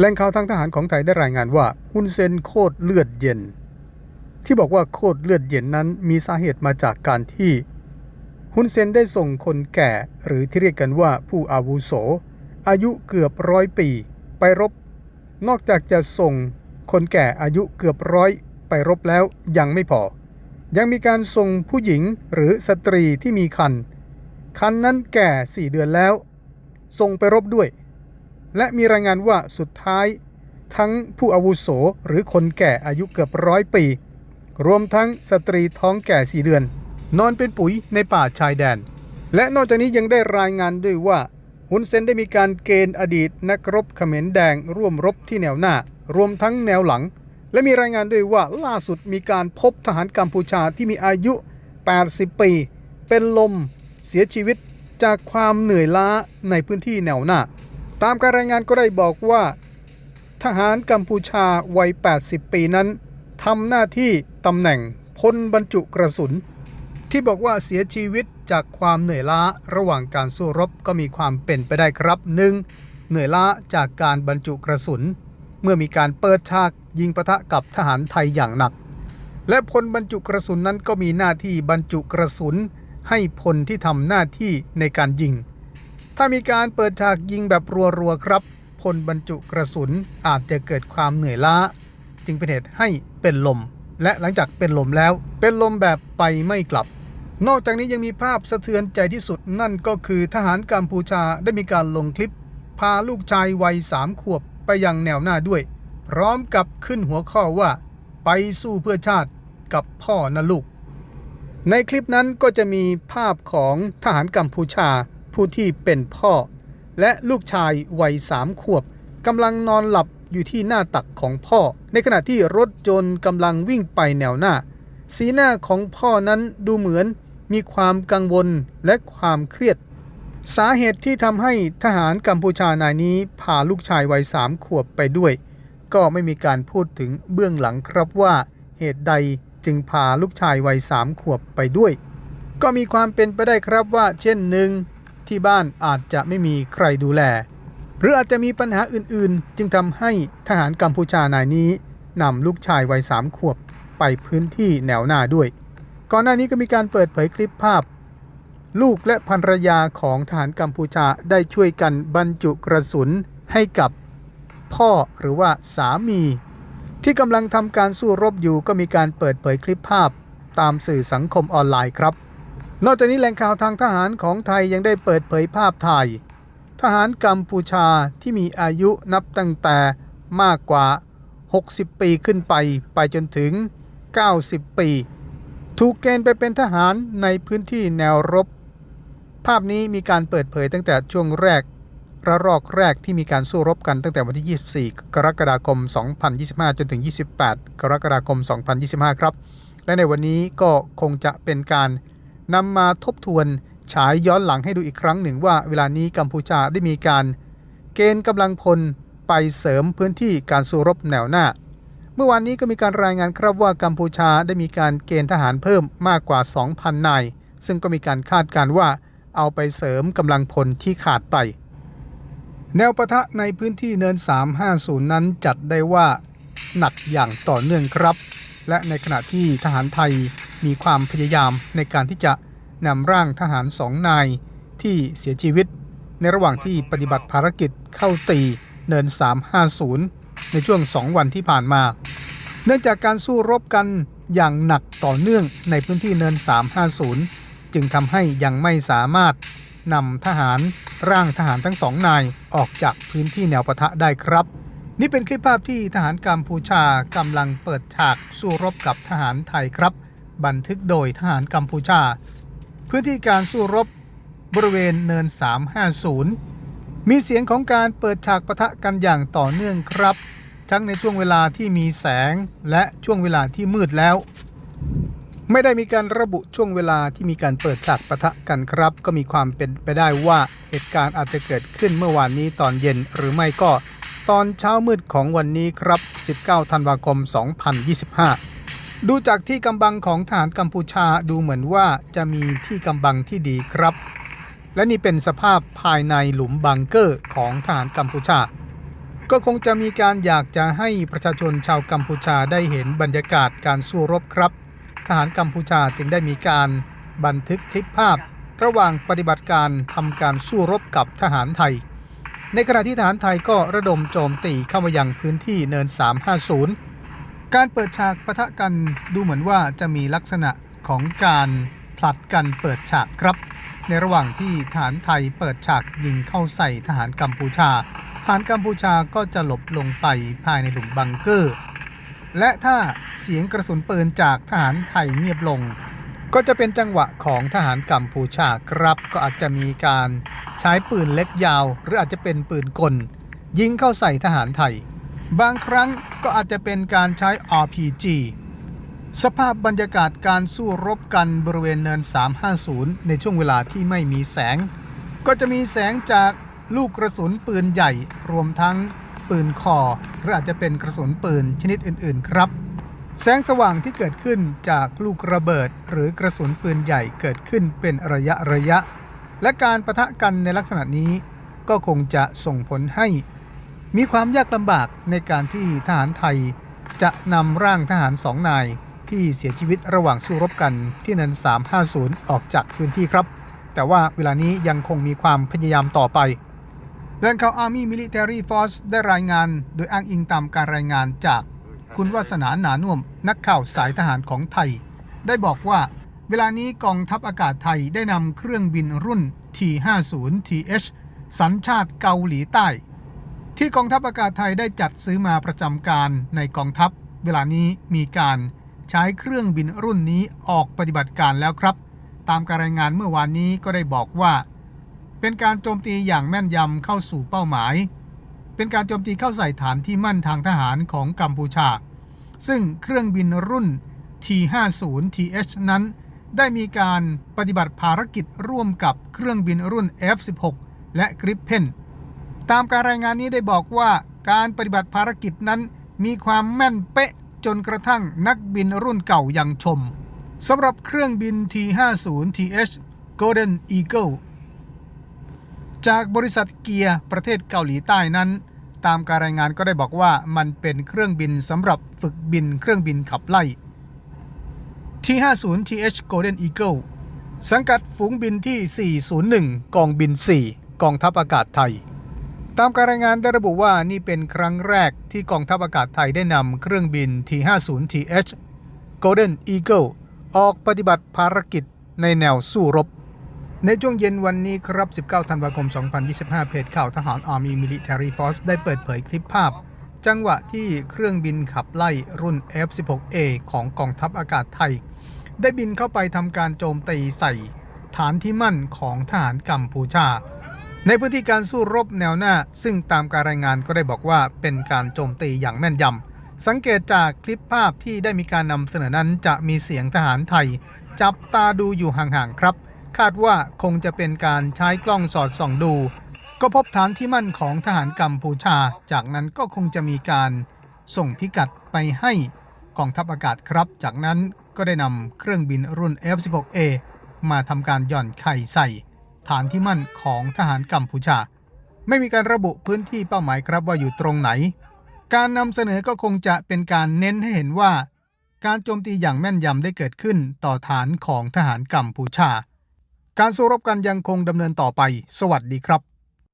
แหล่งข่าวทางทหารของไทยได้รายงานว่าฮุนเซนโคตรเลือดเย็น ที่บอกว่าโคตรเลือดเย็นนั้นมีสาเหตุมาจากการที่ฮุนเซนได้ส่งคนแก่ หรือที่เรียกกันว่าผู้อาวุโส อายุเกือบร้อยปี ไปรบ นอกจากจะส่งคนแก่อายุเกือบร้อยไปรบแล้วยังไม่พอ ยังมีการส่งผู้หญิงหรือสตรีที่มีคันคันนั้นแก่4เดือนแล้ว ส่งไปรบด้วย และมีรายงานว่าสุดท้าย ทั้งผู้อาวุโสหรือคนแก่อายุเกือบร้อยปี รวมทั้งสตรีท้องแก่4เดือน นอนเป็นปุ๋ยในป่าชายแดน และนอกจากนี้ยังได้รายงานด้วยว่าฮุนเซนได้มีการเกณฑ์อดีตนักรบเขมรแดงร่วมรบที่แนวหน้า รวมทั้งแนวหลัง และมีรายงานด้วยว่าล่าสุดมีการพบทหารกัมพูชาที่มีอายุ 80 ปี เป็นลม เสียชีวิตจากความเหนื่อยล้าในพื้นที่แนวหน้า ตามการรายงานก็ได้บอกว่า ทหารกัมพูชาวัย 80 ปีนั้นทำหน้าที่ตำแหน่งพลบรรจุกระสุน ที่บอกว่าเสียชีวิตจากความเหนื่อยล้าระหว่างการสู้รบก็มีความเป็นไปได้ครับหนึ่งเหนื่อยล้าจากการบรรจุกระสุน เมื่อมีการเปิดฉากยิงปะทะกับทหารไทยอย่างหนัก และพลบรรจุกระสุนนั้นก็มีหน้าที่บรรจุกระสุน ให้พลที่ทำหน้าที่ในการยิง ถ้ามีการเปิดฉากยิงแบบรัวๆครับ พลบรรจุกระสุนอาจจะเกิดความเหนื่อยล้า จึงเป็นเหตุให้เป็นลม และหลังจากเป็นลมแล้ว เป็นลมแบบไปไม่กลับ นอกจากนี้ยังมีภาพสะเทือนใจที่สุดนั่นก็คือทหารกัมพูชาได้มีการลงคลิป พาลูกชายวัยสามขวบไปยังแนวหน้าด้วย พร้อมกับขึ้นหัวข้อว่า ไปสู้เพื่อชาติกับพ่อนะลูก ในคลิปนั้นก็จะมีภาพของทหารกัมพูชา ผู้ที่เป็นพ่อ และลูกชายวัยสามขวบกำลังนอนหลับอยู่ที่หน้าตักของพ่อ ในขณะที่รถยนต์กำลังวิ่งไปแนวหน้า สีหน้าของพ่อนั้นดูเหมือนมีความกังวลและความเครียด สาเหตุที่ทำให้ทหารกัมพูชานายนี้พาลูกชายวัยสามขวบไปด้วย ก็ไม่มีการพูดถึงเบื้องหลังครับว่าเหตุใดจึงพาลูกชายวัยสามขวบไปด้วย ก็มีความเป็นไปได้ครับว่า เช่นหนึ่ง ที่บ้านอาจจะไม่มีใครดูแล หรืออาจจะมีปัญหาอื่นๆ จึงทำให้ทหารกัมพูชานายนี้นำลูกชายวัยสามขวบไปพื้นที่แนวหน้าด้วย ก่อนหน้านี้ก็มีการเปิดเผยคลิปภาพ ลูกและภรรยาของทหารกัมพูชาได้ช่วยกันบรรจุกระสุนให้กับพ่อหรือว่าสามี ที่กำลังทำการสู้รบอยู่ก็มีการเปิดเผยคลิปภาพตามสื่อสังคมออนไลน์ครับ นอกจากนี้แหล่งข่าวทางทหารของไทยยังได้เปิดเผยภาพถ่าย ทหารกัมพูชาที่มีอายุนับตั้งแต่มากกว่า 60 ปีขึ้นไปไปจนถึง 90 ปี ถูกเกณฑ์ไปเป็นทหารในพื้นที่แนวรบ ภาพนี้มีการเปิดเผยตั้งแต่ช่วงแรก ระลอกแรกที่มีการสู้รบกันตั้งแต่วันที่ 24 กรกฎาคม 2025 จนถึง 28 กรกฎาคม 2025 ครับ และในวันนี้ก็คงจะเป็นการ นำมาทบทวนฉายย้อนหลังให้ดูอีกครั้งหนึ่งว่าเวลานี้กัมพูชาได้มีการ เกณฑ์กำลังพลไปเสริมพื้นที่การสู้รบแนวหน้า เมื่อวานนี้ก็มีการรายงานครับว่ากัมพูชาได้มีการเกณฑ์ทหารเพิ่มมากกว่า 2,000 นาย ซึ่งก็มีการคาดการณ์ว่าเอาไปเสริมกำลังพลที่ขาดไป แนวปะทะในพื้นที่เนิน 350 นั้นจัดได้ว่าหนักอย่างต่อเนื่องครับ และในขณะที่ทหารไทย มีความพยายามในการที่จะนำร่างทหารสองนายที่เสียชีวิต ในระหว่างที่ปฏิบัติภารกิจเข้าตีเนิน 350 ในช่วง 2 วันที่ผ่านมา เนื่องจากการสู้รบกันอย่างหนักต่อเนื่องในพื้นที่เนิน 350 จึงทำให้ยังไม่สามารถนำทหารร่างทหารทั้งสองนายออกจากพื้นที่แนวปะทะได้ครับ นี่เป็นคลิปภาพที่ทหารกัมพูชากำลังเปิดฉากสู้รบกับทหารไทยครับ บันทึกโดยทหารกัมพูชา พื้นที่การสู้รบบริเวณเนิน 350 มีเสียงของการเปิดฉากปะทะกันอย่างต่อเนื่องครับ ทั้งในช่วงเวลาที่มีแสงและช่วงเวลาที่มืดแล้ว ไม่ได้มีการระบุช่วงเวลาที่มีการเปิดฉากปะทะกันครับ ก็มีความเป็นไปได้ว่าเหตุการณ์อาจจะเกิดขึ้นเมื่อวานนี้ตอนเย็นหรือไม่ก็ตอนเช้ามืดของวันนี้ครับ 19 ธันวาคม 2025 ดูจากที่กำบังของทหารกัมพูชาดูเหมือนว่าจะมีที่กำบังที่ดีครับ และนี่เป็นสภาพภายในหลุมบังเกอร์ของทหารกัมพูชา ก็คงจะมีการอยากจะให้ประชาชนชาวกัมพูชาได้เห็นบรรยากาศการสู้รบครับ ทหารกัมพูชาจึงได้มีการบันทึกคลิปภาพ ระหว่างปฏิบัติการทำการสู้รบกับทหารไทย ในขณะที่ทหารไทยก็ระดมโจมตีเข้ามายังพื้นที่เนิน 350 การเปิดฉากปะทะกันดูเหมือนว่าจะมีลักษณะของการผลัดกันเปิดฉากครับ ในระหว่างที่ทหารไทยเปิดฉากยิงเข้าใส่ทหารกัมพูชาทหารกัมพูชาก็จะหลบลงไปภายในหลุมบังเกอร์ และถ้าเสียงกระสุนปืนจากทหารไทยเงียบลง ก็จะเป็นจังหวะของทหารกัมพูชาครับ ก็อาจจะมีการใช้ปืนเล็กยาว หรืออาจจะเป็นปืนกล ยิงเข้าใส่ทหารไทย บางครั้ง ก็อาจจะเป็นการใช้ RPG สภาพบรรยากาศการสู้รบกันบริเวณเนิน 350 ในช่วงเวลาที่ไม่มีแสง ก็จะมีแสงจากลูกกระสุนปืนใหญ่ รวมทั้งปืนคอ หรืออาจจะเป็นกระสุนปืนชนิดอื่น ๆ ครับ แสงสว่างที่เกิดขึ้นจากลูกระเบิด หรือกระสุนปืนใหญ่เกิดขึ้นเป็นระยะระยะ และการประทะกันในลักษณะนี้ ก็คงจะส่งผลให้ มีความยากลำบากในการที่ทหารไทย จะนำร่างทหารสองนายที่เสียชีวิตระหว่างสู้รบกันที่นิน350 ออกจากพื้นที่ครับ แต่ว่าเวลานี้ยังคงมีความพยายามต่อไปแหล่งข่าว Army Military Force ได้รายงานโดยอ้างอิงตามการรายงานจากคุณวาสนาหนานุ่มนักข่าวสายทหารของไทย ได้บอกว่า เวลานี้กองทัพอากาศไทยได้นำเครื่องบินรุ่น T50TH สัญชาติเกาหลีใต้ ที่กองทัพอากาศไทยได้จัดซื้อมาประจำการในกองทัพ เวลานี้มีการใช้เครื่องบินรุ่นนี้ออกปฏิบัติการแล้วครับ ตามการรายงานเมื่อวานนี้ก็ได้บอกว่า เป็นการโจมตีอย่างแม่นยำเข้าสู่เป้าหมาย เป็นการโจมตีเข้าใส่ฐานที่มั่นทางทหารของกัมพูชา ซึ่งเครื่องบินรุ่น T50TH นั้น ได้มีการปฏิบัติภารกิจร่วมกับเครื่องบินรุ่น F16 และ Gripen ตามการรายงานนี้ได้บอกว่าการปฏิบัติภารกิจนั้น มีความแม่นเป๊ะจนกระทั่งนักบินรุ่นเก่ายังชมสำหรับเครื่องบิน T50TH Golden Eagle จากบริษัทเกียร์ประเทศเกาหลีใต้นั้น ตามการรายงานก็ได้บอกว่ามันเป็นเครื่องบินสำหรับฝึกบินเครื่องบินขับไล่ T50TH Golden Eagle สังกัดฝูงบินที่ 401 กองบิน 4 กองทัพอากาศไทย ตามการรายงานได้ระบุว่านี่เป็นครั้งแรกที่กองทัพอากาศไทยได้นำเครื่องบิน T50TH Golden Eagle ออกปฏิบัติภารกิจในแนวสู้รบ ในช่วงเย็นวันนี้ครับ 19 ธันวาคม 2025 เพจข่าวทหาร Army Military Force ได้เปิดเผยคลิปภาพ จังหวะที่เครื่องบินขับไล่รุ่น F-16A ของกองทัพอากาศไทย ได้บินเข้าไปทำการโจมตีใส่ ฐานที่มั่นของทหารกัมพูชา ในพื้นที่การสู้รบแนวหน้า ซึ่งตามการรายงานก็ได้บอกว่าเป็นการโจมตีอย่างแม่นยำ สังเกตจากคลิปภาพที่ได้มีการนำเสนอนั้นจะมีเสียงทหารไทย จับตาดูอยู่ห่างๆครับ คาดว่าคงจะเป็นการใช้กล้องสอดส่องดู ก็พบฐานที่มั่นของทหารกัมพูชา จากนั้นก็คงจะมีการส่งพิกัดไปให้กองทัพอากาศครับ จากนั้นก็ได้นำเครื่องบินรุ่น F-16A มาทำการหย่อนไข่ใส่ ฐานที่มั่นของทหารกัมพูชา ไม่มีการระบุพื้นที่เป้าหมายครับว่าอยู่ตรงไหน การนำเสนอก็คงจะเป็นการเน้นให้เห็นว่า การโจมตีอย่างแม่นยำได้เกิดขึ้นต่อฐานของทหารกัมพูชา การสู้รบกันยังคงดำเนินต่อไป สวัสดีครับ